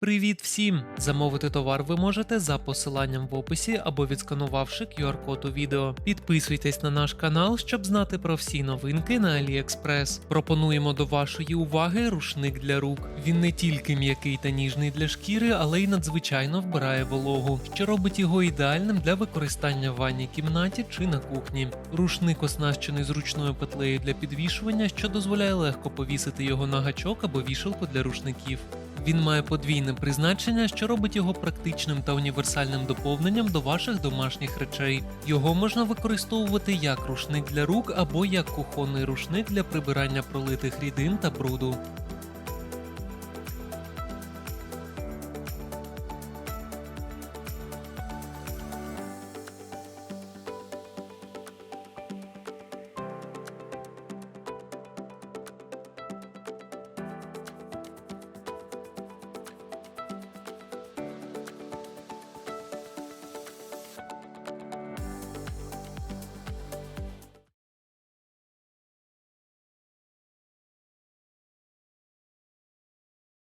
Привіт всім! Замовити товар ви можете за посиланням в описі або відсканувавши QR-код у відео. Підписуйтесь на наш канал, щоб знати про всі новинки на AliExpress. Пропонуємо до вашої уваги рушник для рук. Він не тільки м'який та ніжний для шкіри, але й надзвичайно вбирає вологу, що робить його ідеальним для використання в ванній кімнаті чи на кухні. Рушник оснащений зручною петлею для підвішування, що дозволяє легко повісити його на гачок або вішалку для рушників. Він має подвійне призначення, що робить його практичним та універсальним доповненням до ваших домашніх речей. Його можна використовувати як рушник для рук або як кухонний рушник для прибирання пролитих рідин та бруду.